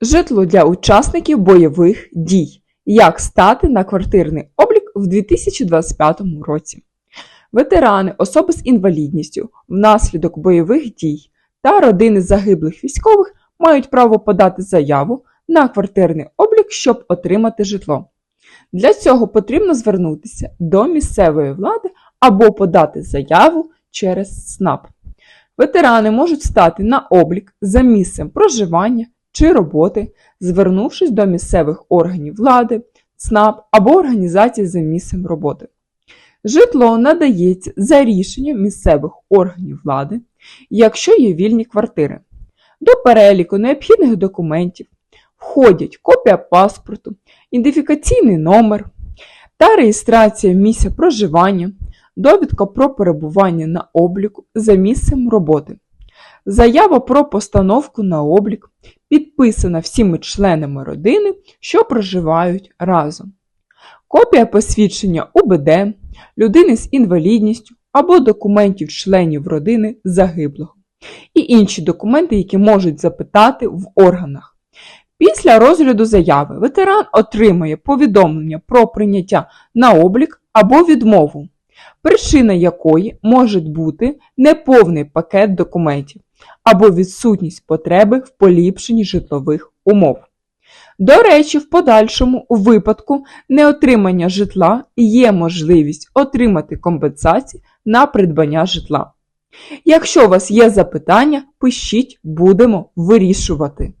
Житло для учасників бойових дій. Як стати на квартирний облік в 2025 році? Ветерани, особи з інвалідністю внаслідок бойових дій та родини загиблих військових мають право подати заяву на квартирний облік, щоб отримати житло. Для цього потрібно звернутися до місцевої влади або подати заяву через СНАП. Ветерани можуть стати на облік за місцем проживання чи роботи, звернувшись до місцевих органів влади, ЦНАП або організацій за місцем роботи. Житло надається за рішенням місцевих органів влади, якщо є вільні квартири. До переліку необхідних документів входять копія паспорту, ідентифікаційний номер та реєстрація місця проживання, довідка про перебування на обліку за місцем роботи. Заява про постановку на облік підписана всіми членами родини, що проживають разом. Копія посвідчення УБД, людини з інвалідністю або документів членів родини загиблого, і інші документи, які можуть запитати в органах. Після розгляду заяви ветеран отримає повідомлення про прийняття на облік або відмову, причина якої може бути неповний пакет документів або відсутність потреби в поліпшенні житлових умов. До речі, в подальшому у випадку неотримання житла є можливість отримати компенсації на придбання житла. Якщо у вас є запитання, пишіть, будемо вирішувати.